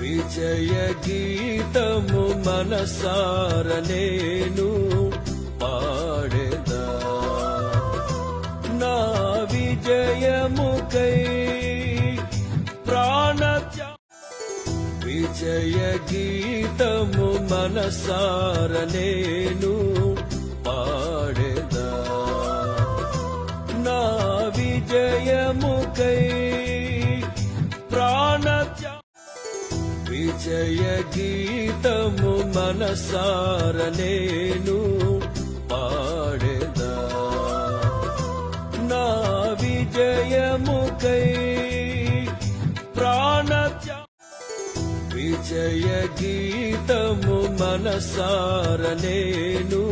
విజయ గీతము మనసార నేను పాడేదా. నా విజయముకై ప్రాణ విజయ గీతము మనసార నేను పాడేదా. నా విజయముకై జయ గీతము మనసార నేను పాడేదా. నా విజయముకై ప్రాణ విజయ గీతము మనసార నేను